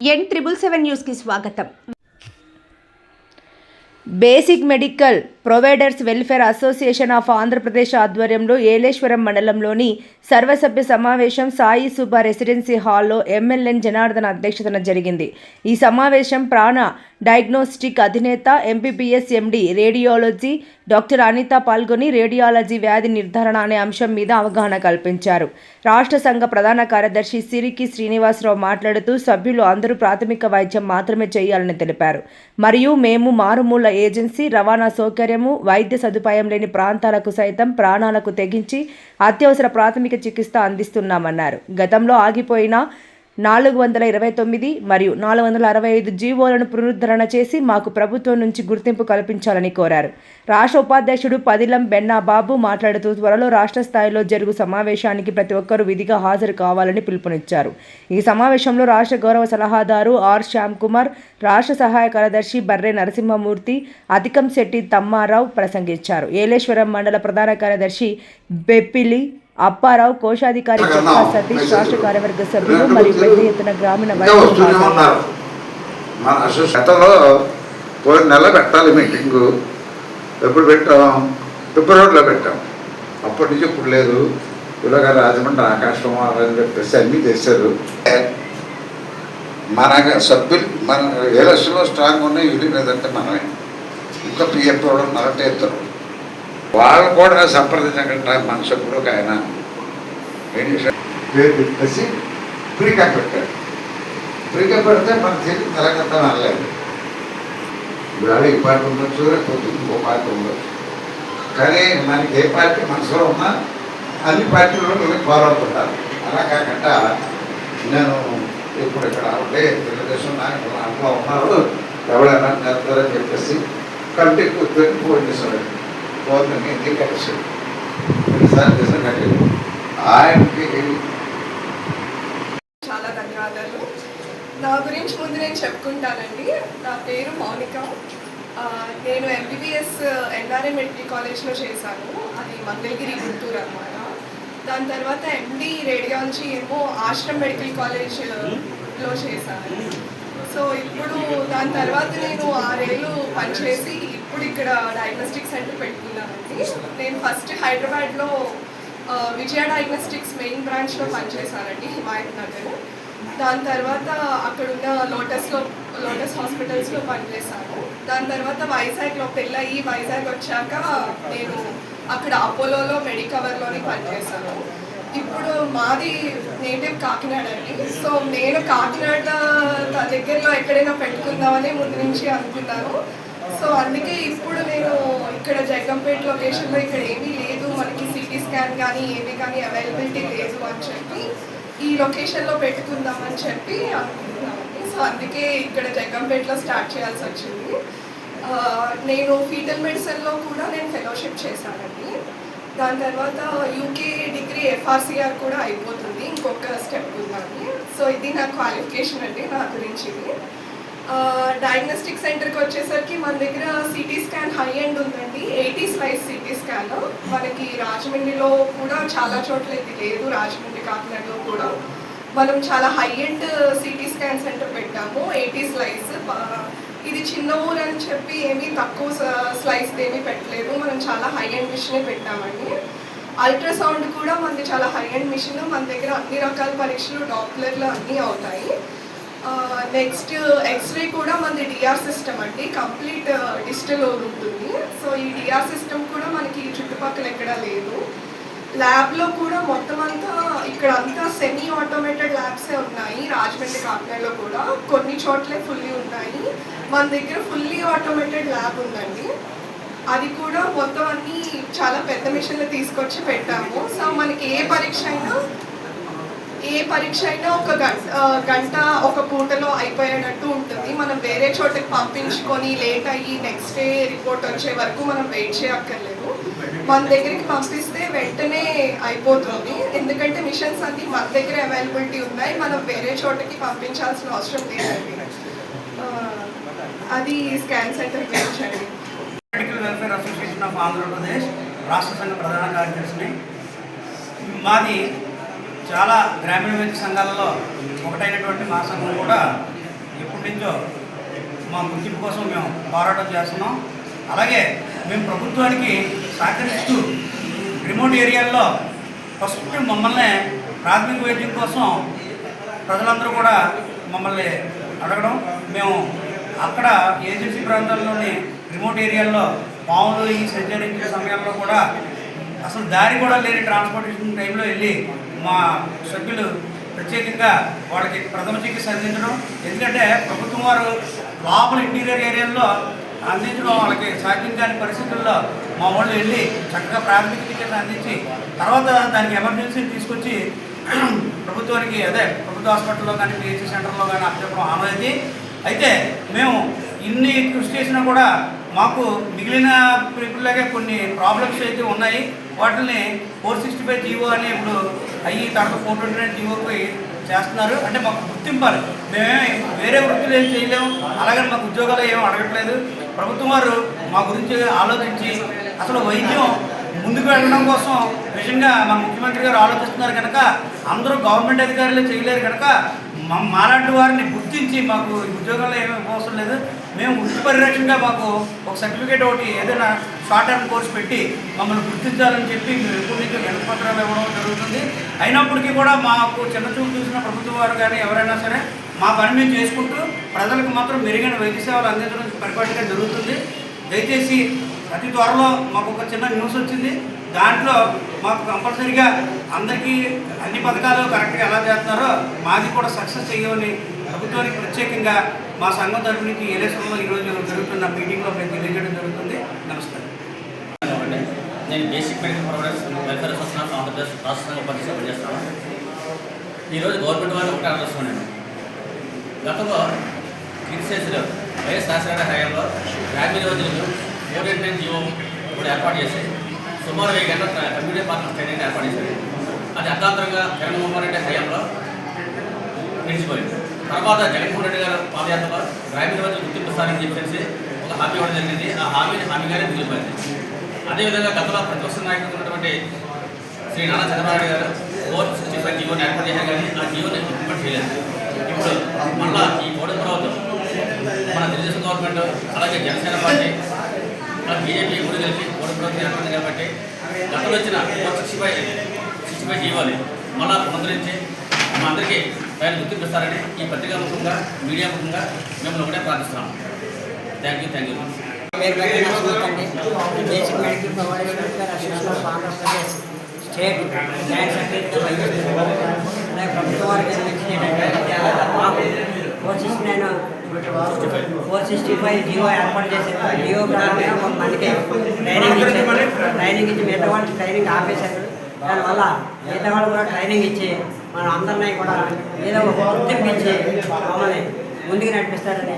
ఎన్ triple seven న్యూస్కి స్వాగతం. Basic medical providers welfare association of Andhra Pradesh ఆధ్వర్యంలో ఏలేశ్వరం మండలంలోని సర్వసభ్య సమావేశం సాయి సుబ్బా రెసిడెన్సీ హాల్లో ఎమ్మెల్యే జనార్దన్ అధ్యక్షతన జరిగింది. ఈ సమావేశం ప్రాణ డయాగ్నోస్టిక్ అధినేత MBBS MD radiology doctor Anitha పాల్గొని రేడియాలజీ వ్యాధి నిర్ధారణ అనే అంశం మీద అవగాహన కల్పించారు. రాష్ట్ర సంఘ ప్రధాన కార్యదర్శి సిరికి శ్రీనివాసరావు మాట్లాడుతూ సభ్యులు అందరూ ప్రాథమిక వైద్యం మాత్రమే చేయాలని తెలిపారు. మరియు మేము మారుమూల ఏజెన్సీ రవాణా సౌకర్యము వైద్య సదుపాయం లేని ప్రాంతాలకు సైతం ప్రాణాలకు తెగించి అత్యవసర ప్రాథమిక చికిత్స అందిస్తున్నామన్నారు. గతంలో ఆగిపోయిన నాలుగు వందల ఇరవై తొమ్మిది మరియు నాలుగు వందల అరవై ఐదు జీవోలను పునరుద్ధరణ చేసి మాకు ప్రభుత్వం నుంచి గుర్తింపు కల్పించాలని కోరారు. రాష్ట్ర ఉపాధ్యక్షుడు పదిలం బెన్నా బాబు మాట్లాడుతూ త్వరలో రాష్ట్ర స్థాయిలో జరుగు సమావేశానికి ప్రతి ఒక్కరూ విధిగా హాజరు కావాలని పిలుపునిచ్చారు. ఈ సమావేశంలో రాష్ట్ర గౌరవ సలహాదారు ఆర్ శ్యామ్ కుమార్ రాష్ట్ర సహాయ కార్యదర్శి బర్రె నరసింహమూర్తి అతికం శెట్టి తమ్మారావు ప్రసంగించారు. ఏలేశ్వరం మండల ప్రధాన కార్యదర్శి బెప్పిలి అప్పారావు కోశాధికారి చొక్కా సతీష్ రాష్ట్ర కార్యవర్గ సభ్యులు మరియు పెద్ద ఎత్తున గ్రామీణ గతంలో పోయిన నెల పెట్టాలి మీటింగు. ఎప్పుడు పెట్టాం? ఫిబ్రవరిలో పెట్టాం. అప్పటి నుంచి ఇప్పుడు లేదు. ఇలాగ రాజమండ్రి ఆకాశం అని చెప్పేసి అన్నీ చేశారు. మన సభ్యులు మన ఏలస్లో స్ట్రాంగ్ ఉన్నాయి వీళ్ళు లేదంటే మనమే. ఇంకా పిఎఫ్ వాళ్ళు మరొకటి ఎత్తారు వాళ్ళు కూడా సంప్రదించకుండా మన సభ్యుడు ఒక ఆయన. ఏం చేశారు పేరు చెప్పేసి ఫ్రీగా పెట్టారు ఫ్రీగా పెడితే మన తెలుగు తెలంగాణ అనలేదు. ఇవాళ ఈ పార్టీ ఉండొచ్చు రేపు ఇంకో పార్టీ ఉండొచ్చు. కానీ మనకి ఏ పార్టీ మనసులో ఉన్నా అన్ని పార్టీలు పోరాడుతుంటారు అలా కాకుండా నేను ఇప్పుడు ఇక్కడ ఉంటే తెలుగుదేశం నాయకులు అందులో ఉన్నారు. ఎవరైనా నేర్తారని చెప్పేసి కంటికి కూర్చొని ఫోన్ చేశాడు ఫోన్ ఇంటికి కలిసి ఎన్నిసార్లు చేసిన కానీ ఆయనకి చాలా ధన్యవాదాలు. నా గురించి ముందు నేను చెప్పుకుంటానండి. నా పేరు మౌనిక. నేను ఎంబీబీఎస్ ఎన్ఆర్ఏ మెడికల్ కాలేజ్లో చేశాను. అది మంగళగిరి గుంటూరు అనమాట దాని తర్వాత ఎండి రేడియాలజీ ఏమో ఆశ్రమ్ మెడికల్ కాలేజ్లో చేశాను. సో ఇప్పుడు దాని తర్వాత నేను ఆరేళ్ళు పనిచేసి ఇప్పుడు ఇక్కడ డయాగ్నోస్టిక్ సెంటర్ పెట్టుకున్నానండి. నేను ఫస్ట్ హైదరాబాద్లో విజయ డయాగ్నోస్టిక్స్ మెయిన్ బ్రాంచ్లో పనిచేశానండి హిమాయత్ నగర్. దాని తర్వాత అక్కడున్న లోటస్లో లోటస్ హాస్పిటల్స్లో పనిచేశాను. దాని తర్వాత వైజాగ్లో పెళ్ళయి వైజాగ్ వచ్చాక నేను అక్కడ అపోలోలో మెడికవర్లోని పనిచేశాను. ఇప్పుడు మాది నేటివ్ కాకినాడ అండి. సో నేను కాకినాడ దగ్గరలో ఎక్కడైనా పెట్టుకుందామని ముందు నుంచి అనుకున్నాను. సో అందుకే ఇప్పుడు నేను ఇక్కడ జగ్గంపేట లొకేషన్లో ఇక్కడ ఏమీ లేదు. మనకి సిటీ స్కాన్ కానీ ఏమీ కానీ అవైలబిలిటీ లేదు అని చెప్పి ఈ లొకేషన్లో పెట్టుకుందామని చెప్పి అనుకుంటున్నామండి సో అందుకే ఇక్కడ జగ్గంపేటలో స్టార్ట్ చేయాల్సి వచ్చింది. నేను ఫీటల్ మెడిసిన్లో కూడా నేను ఫెలోషిప్ చేశానండి. దాని తర్వాత యూకే డిగ్రీ ఎఫ్ఆర్సీఆర్ కూడా అయిపోతుంది. ఇంకొక స్టెప్ ఉందండి. సో ఇది నా క్వాలిఫికేషన్ అండి నా గురించి. ఇది డయాగ్నోస్టిక్ సెంటర్కి వచ్చేసరికి మన దగ్గర సిటీ స్కాన్ హై ఎండ్ ఉందండి. ఎయిటీ స్లైస్ సిటీ స్కాన్ మనకి రాజమండ్రిలో కూడా చాలా చోట్ల ఇది లేదు. రాజమండ్రి కాకినాడలో కూడా. మనం చాలా high end CT scan centre పెట్టాము. ఎయిటీ స్లైస్ ఇది చిన్న ఊరు అని చెప్పి ఏమీ తక్కువ స్లైస్ ఏమీ పెట్టలేదు. మనం చాలా హై ఎండ్ మిషనే పెట్టామండి. అల్ట్రాసౌండ్ కూడా మనది చాలా హై ఎండ్ మిషన్ మన దగ్గర అన్ని రకాల పరీక్షలు డాప్లర్లు అన్నీ అవుతాయి. నెక్స్ట్ ఎక్స్రే కూడా మనది డిఆర్ సిస్టమ్ అండి. కంప్లీట్ డిజిటల్ ఉంటుంది. సో ఈ డిఆర్ సిస్టమ్ కూడా మనకి చుట్టుపక్కల ఎక్కడా లేదు. ల్యాబ్లో కూడా మొత్తం అంతా ఇక్కడ అంతా సెమీ ఆటోమేటెడ్ ల్యాబ్సే ఉన్నాయి. రాజమండ్రి కాకినాడలో కూడా కొన్ని చోట్లే ఫుల్లీ ఉన్నాయి. మన దగ్గర ఫుల్లీ ఆటోమేటెడ్ ల్యాబ్ ఉందండి. అది కూడా మొత్తం అన్ని చాలా పెద్ద మిషన్లు తీసుకొచ్చి పెట్టాము. సో మనకి ఏ పరీక్ష అయినా ఏ పరీక్ష అయినా ఒక గంట గంట ఒక పూటలో అయిపోయేటట్టు ఉంటుంది. మనం వేరే చోటకి పంపించుకొని లేట్ అయ్యి నెక్స్ట్ డే రిపోర్ట్ వచ్చే వరకు మనం వెయిట్ చేయక్కర్లేదు. మన దగ్గరికి పంపిస్తే వెంటనే అయిపోతుంది. ఎందుకంటే మిషన్స్ అన్ని మన దగ్గర అవైలబిలిటీ ఉన్నాయి. మనం వేరే చోటకి పంపించాల్సిన అవసరం లేదండి. అది స్కాన్ సెంటర్ గురించి medical welfare association of Andhra Pradesh రాష్ట్ర సంఘ ప్రధాన కార్యదర్శిని. మాది చాలా గ్రామీణ వైద్య సంఘాలలో ఒకటైనటువంటి మా సంఘం కూడా ఎప్పటి నుంచో మా గుర్తింపు కోసం మేము పోరాటం చేస్తున్నాం. అలాగే మేము ప్రభుత్వానికి సహకరిస్తూ రిమోట్ ఏరియాల్లో ఫస్ట్ మమ్మల్ని ప్రాథమిక వైద్యం కోసం ప్రజలందరూ కూడా మమ్మల్ని అడగడం మేము అక్కడ ఏజెన్సీ ప్రాంతాల్లోని రిమోట్ ఏరియాల్లో పాములు ఈ సంచరించే సమయాల్లో కూడా అసలు దారి కూడా లేని ట్రాన్స్పోర్టేషన్ టైంలో వెళ్ళి మా సభ్యులు ప్రత్యేకంగా వాళ్ళకి ప్రథమ చికిత్స అందించడం. ఎందుకంటే ప్రభుత్వం వారు లోపల ఇంటీరియర్ ఏరియాల్లో అందించడం వాళ్ళకి సాధ్యం కాని పరిస్థితుల్లో మా వాళ్ళు వెళ్ళి చక్కగా ప్రాథమిక చికిత్స అందించి తర్వాత దానికి ఎమర్జెన్సీని తీసుకొచ్చి ప్రభుత్వానికి అదే ప్రభుత్వ హాస్పిటల్లో కానీ పిహెచ్సి సెంటర్లో కానీ అప్పచెప్పడం ఆనంది అయితే మేము ఇన్ని కృషి చేసినా కూడా మాకు మిగిలిన పీపుల్లాగే కొన్ని ప్రాబ్లమ్స్ అయితే ఉన్నాయి. వాటిని ఫోర్ సిక్స్టీ ఫైవ్ జీవో అని ఇప్పుడు అయ్యి తర్వాత ఫోర్ ట్వంటీ నైన్ జీవోకి చేస్తున్నారు. అంటే మాకు గుర్తింపాలి. మేమేమి వేరే వృత్తులు ఏం చేయలేము అలాగే మాకు ఉద్యోగాలు ఏమి అడగట్లేదు. ప్రభుత్వం వారు మా గురించి ఆలోచించి అసలు వైద్యం ముందుకు వెళ్ళడం కోసం నిజంగా మన ముఖ్యమంత్రి గారు ఆలోచిస్తున్నారు కనుక అందరూ గవర్నమెంట్ అధికారులు చేయలేరు కనుక మాలాంటి వారిని గుర్తించి మాకు ఈ ఏమీ అవసరం లేదు. మేము వృత్తి పరిరక్షణగా మాకు ఒక సర్టిఫికేట్ ఒకటి ఏదైనా షార్ట్ టర్మ్ కోర్స్ పెట్టి మమ్మల్ని గుర్తించాలని చెప్పి మేము ఎప్పటి నుంచో వినపత్రాలు ఇవ్వడం జరుగుతుంది. అయినప్పటికీ కూడా మాకు చిన్న చూపు చూసిన ప్రభుత్వం వారు కానీ ఎవరైనా సరే మా పని మేము చేసుకుంటూ ప్రజలకు మాత్రం మెరుగైన వైద్య సేవలు అందించడం పరిపాటిగా జరుగుతుంది. దయచేసి అతి త్వరలో మాకు ఒక చిన్న న్యూస్ వచ్చింది. దాంట్లో మాకు కంపల్సరీగా అందరికీ అన్ని పథకాలు కరెక్ట్గా ఎలా చేస్తున్నారో మాది కూడా సక్సెస్ చేయమని ప్రభుత్వానికి ప్రత్యేకంగా మా సంఘం తరపు నుంచి ఏలేశ్వరంలో ఈరోజు జరుగుతున్న మీటింగ్లో మేము తెలియజేయడం జరుగుతుంది. నమస్కారం. నేను basic medical progress welfare association Andhra Pradesh రాష్ట్రంగా ఉపాధి పనిచేస్తాను. ఈరోజు గవర్నమెంట్ వారిని ఒకటి ఆలోచిస్తున్నాను గతంలో క్రిటిసైజ్లో వైఎస్ రాజశేఖర హయాంలో గ్రామీణ యోజనలు ఓరియంటైన్ జీవో కూడా ఏర్పాటు చేశాయి సుమారు వెయ్యి గంటల కమ్యూనిటీ పార్టీ ట్రైనింగ్ ఏర్పాటు చేశారు. అది అర్థాంతరంగా జగన్మోహన్ రెడ్డి హయాంలో నిలిచిపోయింది. తర్వాత జగన్మోహన్ రెడ్డి గారు పాదయాత్రలో గ్రామీణ యోజన గుర్తింపు స్థానం చెప్పేసి ఒక హామీ ఇవ్వడం జరిగింది. ఆ హామీని హామీగానే మిగిలిపోయింది అదేవిధంగా గతంలో ప్రతిపక్ష నాయకుడు ఉన్నటువంటి శ్రీ నారా చంద్రబాబు నాయుడు గారు ఫోర్ సిక్స్టీ ఫైవ్ జీవోని ఏర్పాటు చేశారు కానీ ఆ జీవోని ఇంప్లిమెంట్ చేయలేదు. ఇప్పుడు మళ్ళా ఈ కోడి తర్వాత మన తెలుగుదేశం గవర్నమెంట్ అలాగే జనసేన పార్టీ అలాగే బీజేపీ కూడా కలిపి కోడి ప్రభుత్వం కాబట్టి గతంలో వచ్చిన సిక్స్టీ ఫైవ్ సిక్స్టీ ఫైవ్ జీవోని మళ్ళా పునరుద్ధరించి మా అందరికీ పైన గుర్తింపిస్తారని ఈ పత్రికా ముఖంగా మీడియా ముఖంగా మిమ్మల్ని ఒకటే ప్రార్థిస్తున్నాము thank you thank you state joint secretary ప్రభుత్వం వారికి నేను ఫోర్ సిక్స్టీ ఫైవ్ జియో ఏర్పాటు చేశారు జియో ప్రకారంగా కొంతమందికి ట్రైనింగ్ ఇచ్చారు. ట్రైనింగ్ ఇచ్చి మిగతా వాళ్ళకి ట్రైనింగ్ ఆపేశారు. దానివల్ల మిగతా వాళ్ళు కూడా ట్రైనింగ్ ఇచ్చి మన అందరినీ కూడా ఏదో ఒక గుర్తింపు ఇచ్చి మమ్మల్ని ముందుకు నడిపిస్తారని